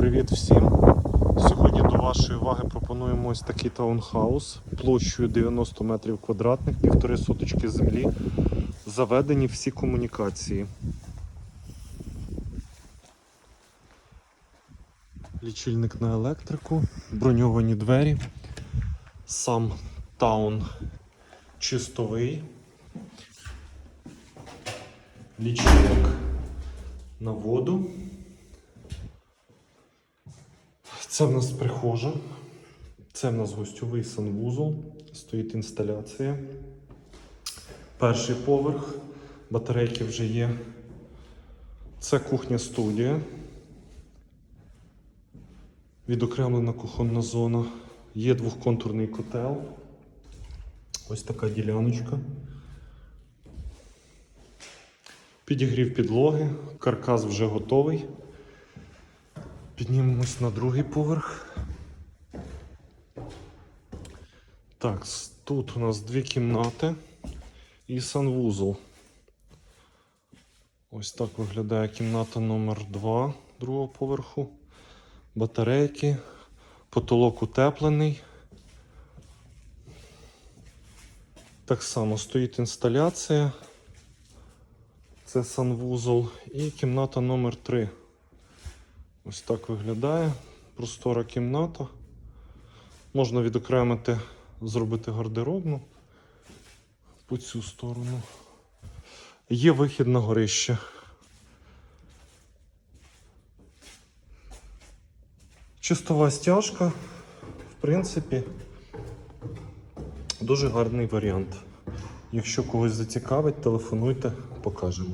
Привіт всім! Сьогодні до вашої уваги пропонуємо ось такий таунхаус площею 90 метрів квадратних, півтори соточки землі. Заведені всі комунікації. Лічильник на електрику, броньовані двері, сам таун чистовий. Лічильник на воду. Це в нас прихожа. Це в нас гостьовий санвузол. Стоїть інсталяція. Перший поверх. Батарейки вже є. Це кухня студія. Відокремлена кухонна зона. Є двохконтурний котел. Ось така діляночка. Підігрів підлоги. Каркас вже готовий. Піднімемось на другий поверх. Так, тут у нас дві кімнати і санвузол. Ось так виглядає кімната номер 2 другого поверху. Батарейки, потолок утеплений. Так само стоїть інсталяція. Це санвузол і кімната номер 3. Ось так виглядає. Простора кімната. Можна відокремити, зробити гардеробну по цю сторону. Є вихід на горище. Чистова стяжка, в принципі, дуже гарний варіант. Якщо когось зацікавить, телефонуйте, покажемо.